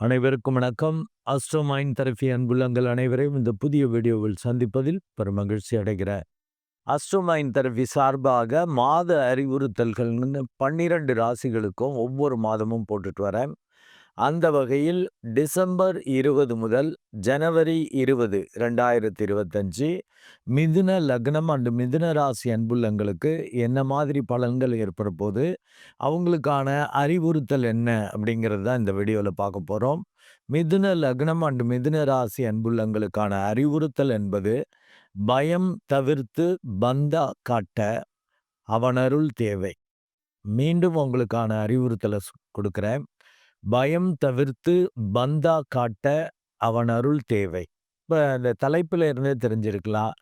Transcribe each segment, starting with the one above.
அனைவருக்கும் வணக்கம். அஸ்ட்ரோமைன் தெரபி அன்புள்ளங்கள் அனைவரையும் இந்த புதிய வீடியோவில் சந்திப்பதில் பெருமகிழ்ச்சி அடைகிற அடைகிறேன். அஸ்ட்ரோமைன் தெரபி சார்பாக மாத அறிவுறுத்தல்கள்னு பன்னிரண்டு ராசிகளுக்கும் ஒவ்வொரு மாதமும் போட்டுட்டு வரேன். அந்த வகையில் டிசம்பர் இருபது முதல் ஜனவரி இருபது ரெண்டாயிரத்தி இருபத்தஞ்சு மிதுன லக்னம் அண்டு மிதுன ராசி அன்புள்ளங்களுக்கு என்ன மாதிரி பலன்கள் ஏற்பட போது அவங்களுக்கான அறிவுறுத்தல் என்ன? அப்படிங்கிறது தான் இந்த வீடியோவில் பார்க்க போகிறோம் மிதுன லக்னம் அண்டு மிதுன ராசி அன்புள்ளங்களுக்கான அறிவுறுத்தல் என்பது பயம் தவிர்த்து பந்தா காட்ட அவனருள் தேவை. மீண்டும் உங்களுக்கான அறிவுறுத்தலை கொடுக்குறேன். பயம் தவிர்த்து பந்தா காட்ட அவன் அருள் தேவை. இப்போ அந்த தலைப்பில் இருந்தே தெரிஞ்சிருக்கலாம்.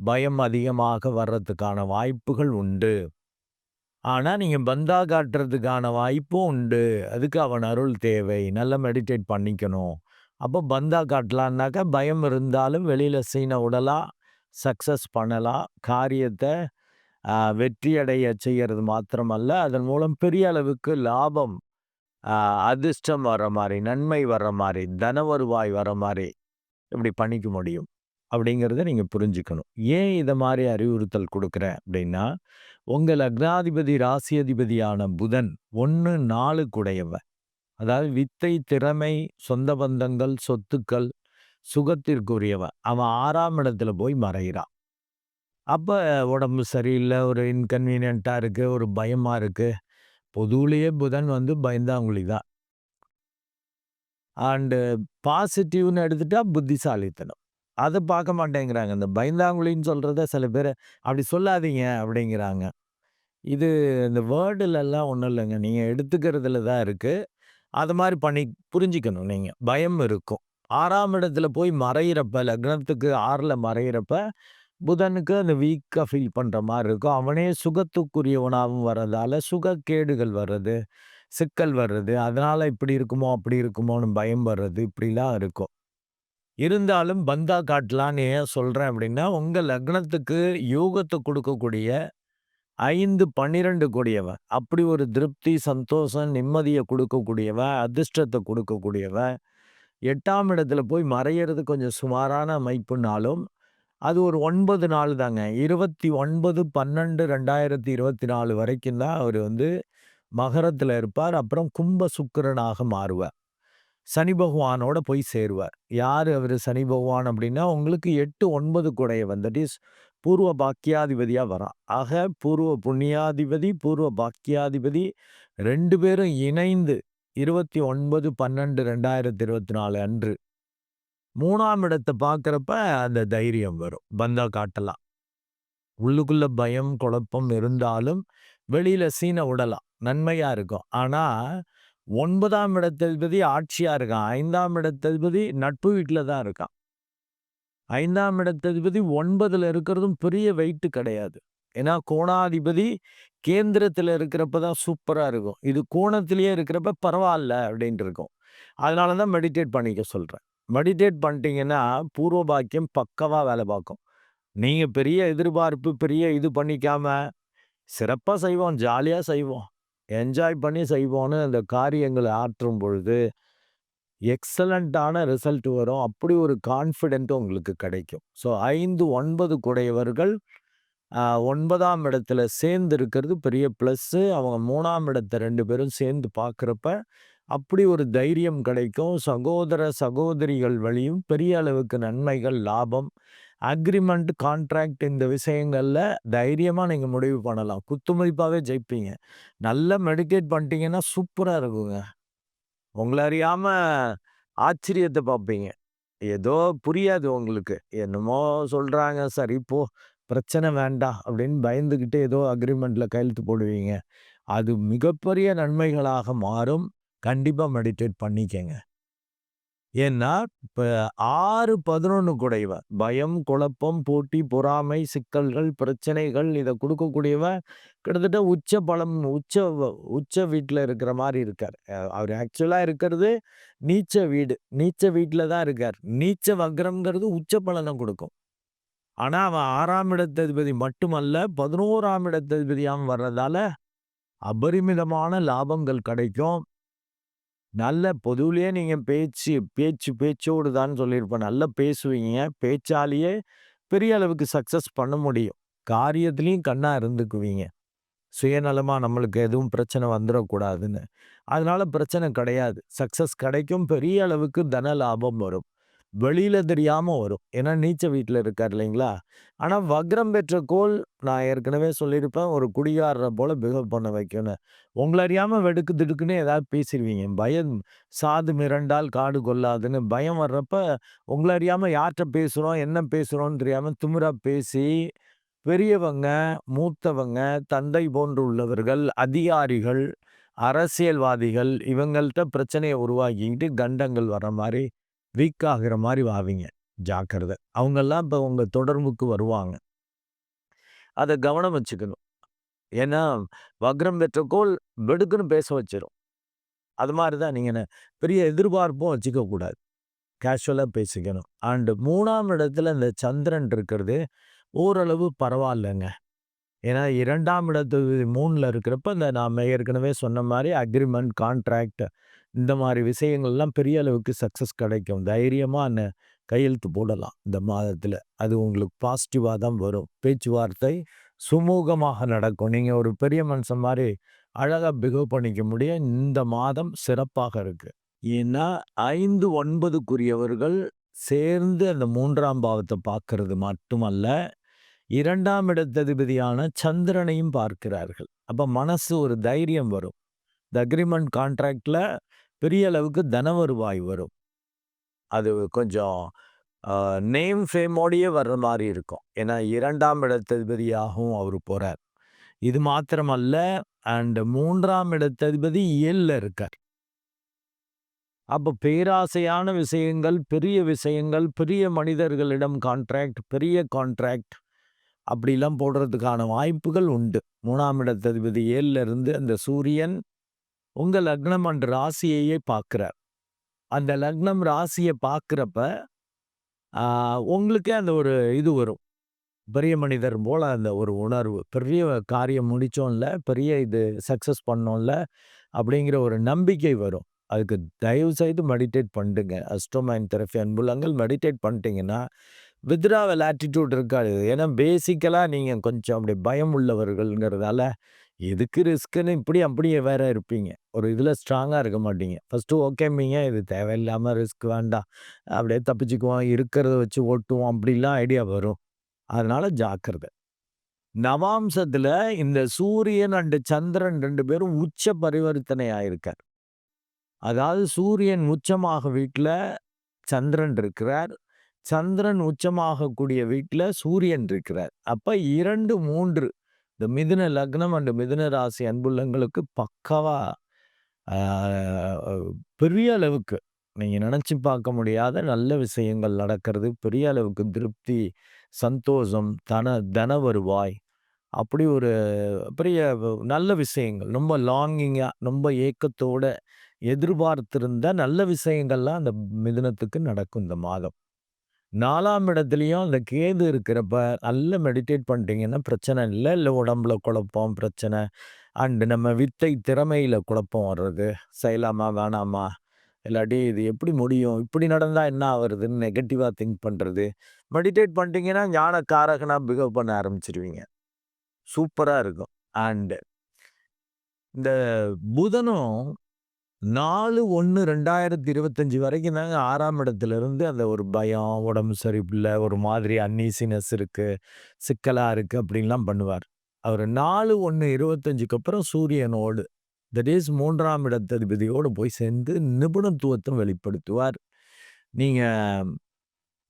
பயம் அதிகமாக வர்றதுக்கான வாய்ப்புகள் உண்டு. ஆனால் நீங்கள் பந்தா காட்டுறதுக்கான வாய்ப்பும் உண்டு. அதுக்கு அவன் அருள் தேவை. நல்லா மெடிடேட் பண்ணிக்கணும். அப்போ பந்தா காட்டலான்னாக்கா பயம் இருந்தாலும் வெளியில் சீனை விடலாம் சக்ஸஸ் பண்ணலாம். காரியத்தை வெற்றியடைய செய்கிறது மாத்திரமல்ல. அதன் மூலம் பெரிய அளவுக்கு லாபம் அதிர்ஷ்டம் வர்ற மாதிரி நன்மை வர்ற மாதிரி தன வருவாய் வர மாதிரி இப்படி பண்ணிக்க முடியும். அப்படிங்கிறத நீங்கள் புரிஞ்சுக்கணும். ஏன் இதை மாதிரி அறிவுறுத்தல் கொடுக்குறேன் அப்படின்னா உங்கள் லக்னாதிபதி ராசியதிபதியான புதன் ஒன்று நாலு குடையவன் அதாவது வித்தை திறமை சொந்த பந்தங்கள் சொத்துக்கள் சுகத்திற்குரியவன் அவன் ஆறாம் இடத்துல போய் மறைகிறான் அப்போ உடம்பு சரியில்லை ஒரு இன்கன்வீனியண்ட்டாக இருக்குது ஒரு பயமாக இருக்குது பொதுவிலேயே புதன் வந்து பயந்தாங்குழி தான். அண்டு பாசிட்டிவ்னு எடுத்துட்டா புத்திசாலித்தனம். அதை பார்க்க மாட்டேங்கிறாங்க. இந்த பயந்தாங்குழின்னு சொல்கிறத சில பேர் அப்படி சொல்லாதீங்க அப்படிங்கிறாங்க. இது இந்த வேர்டுலெல்லாம் ஒன்றும் இல்லைங்க. நீங்கள் எடுத்துக்கிறதுல தான் இருக்குது அது மாதிரி பண்ணி புரிஞ்சிக்கணும் நீங்கள் பயம் இருக்கும். ஆறாம் இடத்துல போய் மறையிறப்ப லக்னத்துக்கு ஆறில் மறையிறப்ப புதனுக்கு அந்த வீக்காக ஃபீல் பண்ணுற மாதிரி இருக்கும். அவனே சுகத்துக்குரியவனாகவும் வர்றதால சுகக்கேடுகள் வர்றது சிக்கல் வர்றது அதனால் இப்படி இருக்குமோ அப்படி இருக்குமோன்னு பயம் வர்றது இப்படிலாம் இருக்கும். இருந்தாலும் பந்தா காட்டலான்னு ஏன் சொல்கிறேன் அப்படின்னா உங்கள் லக்னத்துக்கு யோகத்தை கொடுக்கக்கூடிய ஐந்து பன்னிரெண்டு கூடியவன் அப்படி ஒரு திருப்தி சந்தோஷம் நிம்மதியை கொடுக்கக்கூடியவன் அதிர்ஷ்டத்தை கொடுக்கக்கூடியவன் எட்டாம் இடத்துல போய் மறையிறது கொஞ்சம் சுமாரான அமைப்புனாலும் அது ஒரு ஒன்பது நாள் தாங்க. இருபத்தி ஒன்பது பன்னெண்டு ரெண்டாயிரத்தி இருபத்தி நாலு வரைக்கும் தான் அவர் வந்து மகரத்தில் இருப்பார். அப்புறம் கும்ப சுக்கரனாக மாறுவார். சனி பகவானோட போய் சேருவார். யார் அவர் சனி பகவான் அப்படின்னா உங்களுக்கு எட்டு ஒன்பது குடைய வந்துட்டு பூர்வ பாக்கியாதிபதியாக வரான். ஆக பூர்வ புண்ணியாதிபதி பூர்வ பாக்கியாதிபதி ரெண்டு பேரும் இணைந்து இருபத்தி ஒன்பது பன்னெண்டு ரெண்டாயிரத்தி இருபத்தி நாலு அன்று மூணாம் இடத்தை பார்க்குறப்ப அந்த தைரியம் வரும். பந்தா காட்டலாம். உள்ளுக்குள்ள பயம் குழப்பம் இருந்தாலும் வெளியில் சீனை விடலாம் நன்மையா இருக்கும். ஆனா ஒன்பதாம் இடத்ததிபதி ஆட்சியா இருக்கான். ஐந்தாம் இடத்ததிபதி நட்பு வீட்டில் தான் இருக்கான். ஐந்தாம் இடத்ததிபதி ஒன்பதுல இருக்கிறதும் பெரிய வெயிட்டு கிடையாது. ஏன்னா கோணாதிபதி கேந்திரத்தில் இருக்கிறப்ப தான் சூப்பராக இருக்கும். இது கோணத்திலேயே இருக்கிறப்ப பரவாயில்ல அப்படின்ட்டு இருக்கும். அதனால தான் மெடிடேட் பண்ணிக்க சொல்கிறேன் மெடிடேட் பண்ணிட்டீங்கன்னா பூர்வ பாக்கியம் பக்கவாக வேலை பார்க்கும். நீங்கள் பெரிய எதிர்பார்ப்பு பெரிய இது பண்ணிக்காம சிறப்பாக செய்வோம் ஜாலியாக செய்வோம். என்ஜாய் பண்ணி செய்வோன்னு அந்த காரியங்களை ஆற்றும் பொழுது எக்ஸலண்ட்டான ரிசல்ட் வரும். அப்படி ஒரு கான்ஃபிடென்ட்டும் உங்களுக்கு கிடைக்கும். ஸோ ஐந்து ஒன்பது குடையவர்கள் ஒன்பதாம் இடத்துல சேர்ந்து இருக்கிறது பெரிய ப்ளஸ்ஸு அவங்க மூணாம் இடத்த ரெண்டு பேரும் சேர்ந்து பார்க்குறப்ப அப்படி ஒரு தைரியம் கிடைக்கும். சகோதர சகோதரிகள் வழியும் பெரிய அளவுக்கு நன்மைகள் லாபம் அக்ரிமெண்ட் கான்ட்ராக்ட் இந்த விஷயங்களில் தைரியமாக நீங்கள் முடிவு பண்ணலாம். குத்துமதிப்பாகவே ஜெயிப்பீங்க. நல்லா மெடிடேட் பண்ணிட்டீங்கன்னா சூப்பராக இருக்குங்க. உங்களை அறியாமல் ஆச்சரியத்தை பார்ப்பீங்க. ஏதோ புரியாது உங்களுக்கு. என்னமோ சொல்கிறாங்க சரி இப்போ பிரச்சனை வேண்டாம் அப்படின்னு பயந்துக்கிட்டு ஏதோ அக்ரிமெண்ட்டில் கையெழுத்து போடுவீங்க. அது மிகப்பெரிய நன்மைகளாக மாறும். கண்டிப்பாக மெடிடேட் பண்ணிக்கங்க. ஏன்னா இப்போ ஆறு பதினொன்று குடைவன் பயம் குழப்பம் போட்டி பொறாமை சிக்கல்கள் பிரச்சனைகள் இதை கொடுக்கக்கூடியவ கிட்டத்தட்ட உச்ச பலம் உச்ச உச்ச வீட்டில் இருக்கிற மாதிரி இருக்கார். அவர் ஆக்சுவலாக இருக்கிறது நீச்ச வீடு. நீச்ச வீட்டில் தான் இருக்கார். நீச்ச வக்ரம்ங்கிறது உச்ச பலனை கொடுக்கும். ஆனால் அவன் ஆறாம் இடத்ததிபதி மட்டுமல்ல பதினோராம் இடத்ததிபதியாகவும் வர்றதால அபரிமிதமான லாபங்கள் கிடைக்கும். நல்ல பொதுவிலேயே நீங்க பேச்சு பேச்சு பேச்சோடு தான் சொல்லியிருப்பேன். நல்லா பேசுவீங்க. பேச்சாலேயே பெரிய அளவுக்கு சக்ஸஸ் பண்ண முடியும். காரியத்துலேயும் கண்ணா இருந்துக்குவீங்க. சுயநலமா நம்மளுக்கு எதுவும் பிரச்சனை வந்துடக்கூடாதுன்னு அதனால பிரச்சனை கிடையாது. சக்ஸஸ் கிடைக்கும். பெரிய அளவுக்கு தன லாபம் வரும். வெளியில தெரியாம வரும். ஏன்னா நீச்ச வீட்டில் இருக்கார் இல்லைங்களா? ஆனால் வக்ரம் பெற்ற கோள் நான் ஏற்கனவே சொல்லியிருப்பேன். ஒரு குடிகாரர போல பிஹேவ் பண்ண வைக்கணும் உங்களை அறியாமல் வெடுக்கு திடுக்குன்னு ஏதாவது பேசிடுவீங்க பயம் "சாது மிரண்டால் காடு கொள்ளாதுன்னு" பயம் வர்றப்ப உங்களை அறியாமல் யார்கிட்ட பேசுகிறோம் என்ன பேசுகிறோன்னு தெரியாமல் திமிரா பேசி, பெரியவங்க, மூத்தவங்க, தந்தை போன்று உள்ளவர்கள், அதிகாரிகள், அரசியல்வாதிகள் இவங்கள்ட்ட பிரச்சனையை உருவாக்கிக்கிட்டு கண்டங்கள் வர்ற மாதிரி வீக் ஆகுற மாதிரி ஆவீங்க. ஜாக்கிரதை. அவங்கெல்லாம் இப்ப உங்க தொடர்புக்கு வருவாங்க. அத கவனம் வச்சுக்கணும். ஏன்னா, வக்ரம் பெற்ற கோல் வெடுக்குன்னு பேச வச்சிடும் அது மாதிரி தான் நீங்க பெரிய எதிர்பார்ப்பும் வச்சுக்கக்கூடாது கேஷுவலாக கேஷுவலா பேசிக்கணும். அண்டு மூணாம் இடத்துல இந்த சந்திரன் இருக்கிறது ஓரளவு பரவாயில்லங்க. ஏன்னா இரண்டாம் இடத்து மூணில் இருக்கிறப்ப இந்த நாம ஏற்கனவே சொன்ன மாதிரி அக்ரிமெண்ட் கான்ட்ராக்ட் இந்த மாதிரி விஷயங்கள்லாம் பெரிய அளவுக்கு சக்சஸ் கிடைக்கும். தைரியமாக கையெழுத்து போடலாம் இந்த மாதத்துல. அது உங்களுக்கு பாசிட்டிவா தான் வரும். பேச்சுவார்த்தை சுமூகமாக நடக்கும். நீங்க ஒரு பெரிய மனுஷன் மாதிரி அழகா பிஹேவ் பண்ணிக்க முடியும். இந்த மாதம் சிறப்பாக இருக்கு. ஏன்னா 5, 9க்குரியவர்கள் சேர்ந்து அந்த மூன்றாம் பாவத்தை பார்க்கறது மட்டுமல்ல, இரண்டாம் இடத்ததிபதியான சந்திரனையும் பார்க்கிறார்கள். அப்ப மனசு ஒரு தைரியம் வரும். இந்த அக்ரிமெண்ட் கான்ட்ராக்டில் பெரிய அளவுக்கு தன வருவாய் வரும். அது கொஞ்சம் நேம் ஃபேமோடயே வர்ற மாதிரி இருக்கும். ஏன்னா இரண்டாம் இடத்ததிபதியாகவும் அவர் போறார். இது மாத்திரமல்ல அண்ட் மூன்றாம் இடத்ததிபதி 7ல இருக்கார். அப்ப பேராசையான விஷயங்கள், பெரிய விஷயங்கள், பெரிய மனிதர்களிடம் கான்ட்ராக்ட், பெரிய கான்ட்ராக்ட் அப்படிலாம் போடுறதுக்கான வாய்ப்புகள் உண்டு. மூணாம் இடத்ததிபதி ஏழில் இருந்து அந்த சூரியன் உங்க லக்னம் அண்ட் ராசியையே பார்க்குறார் அந்த லக்னம், ராசிய பார்க்குறப்ப உங்களுக்கே அந்த ஒரு இது வரும். பெரிய மனிதர் போல அந்த ஒரு உணர்வு. பெரிய காரியம் முடிச்சோம்ல, பெரிய இது சக்ஸஸ் பண்ணோம்ல, அப்படிங்கிற ஒரு நம்பிக்கை வரும். அதுக்கு தயவு செய்து மெடிடேட் பண்ணுங்க. அஸ்டோமைன் தெரபி அன்புலங்கள் மெடிடேட் பண்ணிட்டீங்கன்னா, வித்ராவல் ஆட்டிட்யூட் இருக்காது. ஏன்னா பேசிக்கலா நீங்க கொஞ்சம் அப்படி பயம் உள்ளவர்கள்ங்கிறதால, எதுக்கு ரிஸ்க்குன்னு இப்படி அப்படியே வேற இருப்பீங்க. ஒரு இதுல ஸ்ட்ராங்கா இருக்க மாட்டீங்க. ஃபஸ்ட்டு ஓகேம்பீங்க. இது தேவையில்லாம ரிஸ்க் வேண்டாம். அப்படியே தப்பிச்சுக்குவோம். இருக்கிறத வச்சு ஓட்டுவோம். அப்படிலாம் ஐடியா வரும். அதனால ஜாக்கிரதை. நவாம்சத்துல இந்த சூரியன் அண்ட் சந்திரன் ரெண்டு பேரும் உச்ச பரிவர்த்தனை ஆயிருக்கார். அதாவது சூரியன் உச்சமாக வீட்டில் சந்திரன் இருக்கிறார். சந்திரன் உச்சமாகக்கூடிய வீட்டில் சூரியன் இருக்கிறார். அப்ப 2, 3 இந்த மிதுன லக்னம் அண்ட் மிதுன ராசி அன்புள்ளங்களுக்கு பக்காவா பெரிய அளவுக்கு நீங்கள் நினச்சி பார்க்க முடியாத நல்ல விஷயங்கள் நடக்கிறது. பெரிய அளவுக்கு திருப்தி, சந்தோஷம், தன தன வருவாய் அப்படி ஒரு பெரிய நல்ல விஷயங்கள். ரொம்ப லாங்கிங்காக ரொம்ப ஏக்கத்தோட எதிர்பார்த்திருந்த நல்ல விஷயங்கள்லாம் அந்த மிதுனத்துக்கு நடக்கும் இந்த மாதம். நாலாம் இடத்துலையும் அந்த கேது இருக்கிறப்ப நல்லா மெடிடேட் பண்ணிட்டீங்கன்னா பிரச்சனை இல்லை இல்லை உடம்புல குழப்பம், பிரச்சனை அண்டு நம்ம வித்தை திறமையில் குழப்பம் வர்றது. செய்யலாமா? வேணாமா? இல்லாட்டி இது எப்படி முடியும்? இப்படி நடந்தால் என்ன ஆகுறதுன்னு நெகட்டிவாக திங்க் பண்ணுறது மெடிடேட் பண்ணிட்டீங்கன்னா ஞானக்காரகனாக பிஹேவ் பண்ண ஆரம்பிச்சிருவீங்க சூப்பராக இருக்கும். அண்டு இந்த புதனும் 4/1/2025 வரைக்கும் தாங்க 6ஆம் இடத்துல இருந்து அந்த ஒரு பயம், உடம்பு சரியில்ல, ஒரு மாதிரி அன்னீசினஸ் இருக்குது சிக்கலாக இருக்குது அப்படின்லாம் பண்ணுவார். அவர் நாலு ஒன்று இருபத்தஞ்சுக்கு அப்புறம் சூரியனோடு தட் இஸ் மூன்றாம் இடத்ததிபதியோடு போய் சேர்ந்து நிபுணத்துவத்தை வெளிப்படுத்துவார். நீங்கள்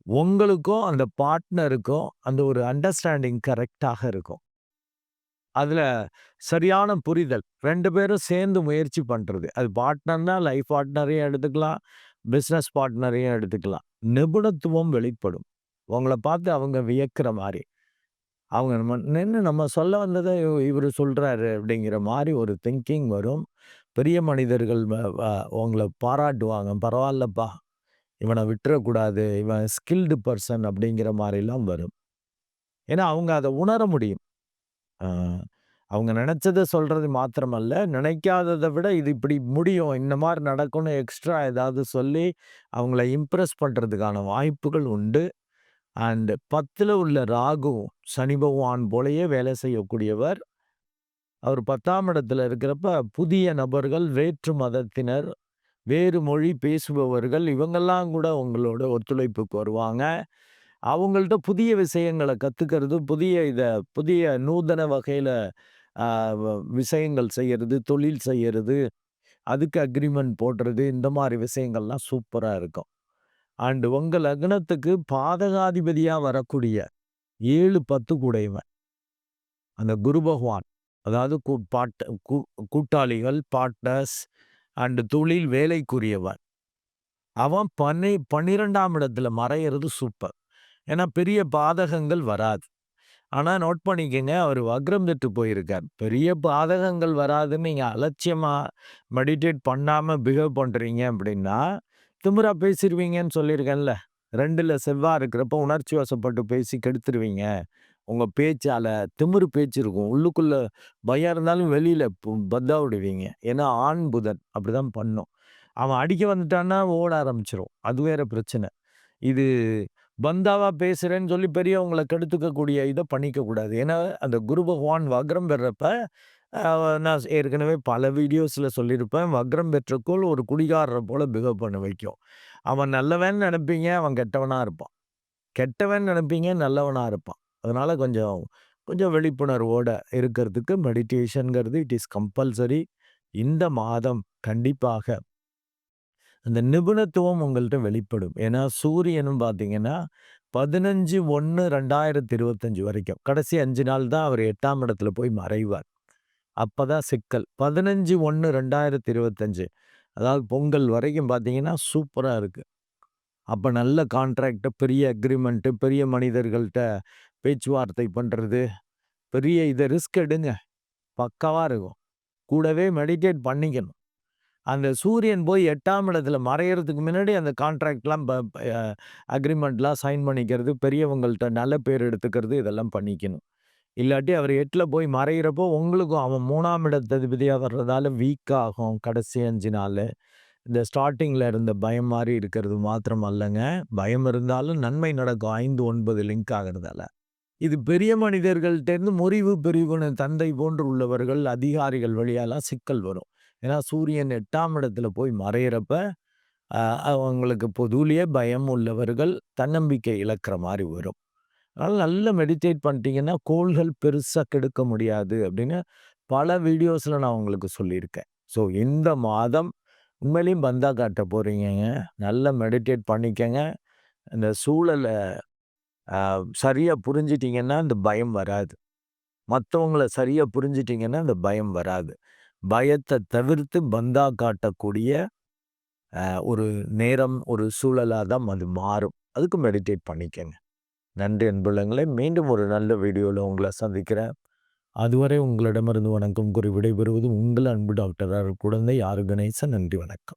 உங்களுக்கும் அந்த பார்ட்னருக்கும் அந்த ஒரு அண்டர்ஸ்டாண்டிங் கரெக்ட்டாக இருக்கும். அதுல சரியான புரிதல். ரெண்டு பேரும் சேர்ந்து முயற்சி பண்றது. அது பார்ட்னர்னா லைஃப் பார்ட்னரையும் எடுத்துக்கலாம். பிசினஸ் பார்ட்னரையும் எடுத்துக்கலாம். நிபுணத்துவம் வெளிப்படும். உங்கள பார்த்து அவங்க வியக்கிற மாதிரி அவங்க நம்ம நின்று நம்ம சொல்ல வந்ததை இவரு சொல்றாரு அப்படிங்கிற மாதிரி ஒரு திங்கிங் வரும். பெரிய மனிதர்கள் உங்களை உங்கள பாராட்டுவாங்க. பரவாயில்லப்பா இவன விட்டுறக்கூடாது. இவன் ஸ்கில்டு பர்சன் அப்படிங்கிற மாதிரிலாம் வரும். ஏன்னா அவங்க அத உணர முடியும். அவங்க நினச்சதை சொல்கிறது மாத்திரமல்ல, நினைக்காததை விட இது இப்படி முடியும். இந்த மாதிரி நடக்கும்னு எக்ஸ்ட்ரா ஏதாவது சொல்லி, அவங்கள இம்ப்ரெஸ் பண்ணுறதுக்கான வாய்ப்புகள் உண்டு. அண்ட் 10ல உள்ள ராகு, சனி பகவான் போலயே வேலை செய்யக்கூடியவர். அவர் 10ஆம் இடத்துல இருக்கிறப்ப, புதிய நபர்கள், வேற்று மதத்தினர், வேறு மொழி பேசுபவர்கள், இவங்கெல்லாம் கூட உங்களோட ஒத்துழைப்புக்கு வருவாங்க. அவங்கள்ட்ட புதிய விஷயங்கள கற்றுக்கிறது புதிய இத புதிய நூதன வகையில விஷயங்கள் செய்யறது, தொழில் செய்யறது, அதுக்கு அக்ரிமெண்ட் போடுறது, இந்த மாதிரி விஷயங்கள்லாம் சூப்பரா இருக்கும். அண்ட் உங்க லக்னத்துக்கு பாதகாதிபதியா வரக்கூடிய 7, 10 கூடையவன். அந்த குரு பகவான். அதாவது கூ பாட்ட கூ கூட்டாளிகள், பார்ட்னர்ஸ் அண்ட் தொழில் வேலைக்குரியவன். அவன் பனி 12ஆம் இடத்துல மறையறது சூப்பர். ஏன்னா பெரிய பாதகங்கள் வராது. ஆனால் நோட் பண்ணிக்கங்க, அவர் வக்ரம் திட்டு போயிருக்கார். பெரிய பாதகங்கள் வராதுன்னு நீங்கள் அலட்சியமாக மெடிடேட் பண்ணாமல் பிஹேவ் பண்ணுறீங்க அப்படின்னா, திமிரா பேசிடுவீங்கன்னு சொல்லியிருக்கேன்ல. 2ல செவ்வா இருக்கிறப்போ உணர்ச்சி வசப்பட்டு பேசி கெடுத்துருவீங்க. உங்கள் பேச்சால் திமிரு பேச்சு இருக்கும். உள்ளுக்குள்ளே பயம் இருந்தாலும் வெளியில் பத்தா விடுவீங்க. ஏன்னா ஆண் புதன் அப்படிதான் பண்ணும். அவன் அடிக்க வந்துட்டான்னா ஓட ஆரம்பிச்சிடும் அது வேறு பிரச்சனை. இது பந்தாவா பேசுகிறேன்னு சொல்லி பெரியவங்கள கெடுத்துக்கக்கூடிய இதை பண்ணிக்கக்கூடாது ஏன்னா அந்த குரு பகவான் வக்ரம் பெறப்ப, நான் ஏற்கனவே பல வீடியோஸில் சொல்லியிருப்பேன். வக்ரம் பெற்றக்கோள் ஒரு குடிகாரரை போல பிஹேவ் பண்ண வைக்கும். அவன் நல்லவன்னு நினைப்பீங்க அவன் கெட்டவனாக இருப்பான். கெட்டவன் நினைப்பீங்க நல்லவனாக இருப்பான். அதனால் கொஞ்சம் கொஞ்சம் விழிப்புணர்வோட இருக்கிறதுக்கு மெடிடேஷனுங்கிறது இட் இஸ் கம்பல்சரி. இந்த மாதம் கண்டிப்பாக அந்த நிபுணத்துவம் உங்கள்ட்ட வெளிப்படும். ஏன்னா சூரியனும் பார்த்தீங்கன்னா, 15/1/2025 வரைக்கும். கடைசி அஞ்சு நாள் தான் அவர் எட்டாம் இடத்துல போய் மறைவார். அப்பதான் சிக்கல். 15/1/2025 அதாவது பொங்கல் வரைக்கும் பார்த்தீங்கன்னா, சூப்பரா இருக்கு. அப்ப நல்ல கான்ட்ராக்ட், பெரிய அக்ரிமெண்ட்டு பெரிய மனிதர்கள்ட்ட பேச்சுவார்த்தை பண்றது, பெரிய இத ரிஸ்க் எடுங்க. பக்காவாக இருக்கும். கூடவே மெடிடேட் பண்ணிக்கணும். அந்த சூரியன் போய் எட்டாம் இடத்துல மறையறதுக்கு முன்னாடி அந்த கான்ட்ராக்ட்லாம் ப சைன் பண்ணிக்கிறது, பெரியவங்கள்ட்ட நல்ல பேர் எடுத்துக்கிறது, இதெல்லாம் பண்ணிக்கணும். இல்லாட்டி அவர் எட்டில் போய் மறையிறப்போ உங்களுக்கும் அவன் மூணாம் இடத்ததிபதியாக வர்றதால வீக் ஆகும் கடைசி அஞ்சு நாள் இந்த ஸ்டார்டிங்கில் இருந்த பயம் மாதிரி இருக்கிறது மாத்திரம் அல்லங்க. பயம் இருந்தாலும் நன்மை நடக்கும். 5, 9 லிங்க் ஆகுறதால. இது பெரிய மனிதர்கள்ட்டேருந்து முறிவு, பிரிவுன்னு தந்தை போன்று உள்ளவர்கள், அதிகாரிகள் வழியாலாம் சிக்கல் வரும். ஏன்னா சூரியன் எட்டாம் இடத்துல போய் மறையிறப்ப, அவங்களுக்கு பொதுவிலேயே பயம் உள்ளவர்கள், தன்னம்பிக்கை இழக்கிற மாதிரி வரும். அதனால் நல்லா மெடிடேட் பண்ணிட்டீங்கன்னா, கோள்கள் பெருசாக கெடுக்க முடியாது அப்படின்னு பல வீடியோஸில் நான் உங்களுக்கு சொல்லியிருக்கேன். ஸோ இந்த மாதம் உண்மையிலையும் பந்தா காட்ட போறீங்கங்க. நல்லா மெடிடேட் பண்ணிக்கங்க. இந்த சூழலை சரியாக சரியா புரிஞ்சுட்டீங்கன்னா, இந்த பயம் வராது. மற்றவங்கள சரியா புரிஞ்சுட்டீங்கன்னா, இந்த பயம் வராது. பயத்தை தவிர்த்து பந்தா காட்டக்கூடிய ஒரு நேரம், ஒரு சூழலாக தான் அது மாறும். அதுக்கு மெடிடேட் பண்ணிக்கங்க. நன்றி அன்புள்ளங்களே! மீண்டும் ஒரு நல்ல வீடியோவில் உங்களை சந்திக்கிறேன். அதுவரை உங்களிடமிருந்து வணக்கம் கூறி விடைபெறுவது உங்கள் அன்பு டாக்டர் குழந்தை ஆர் கணேசன். நன்றி, வணக்கம்.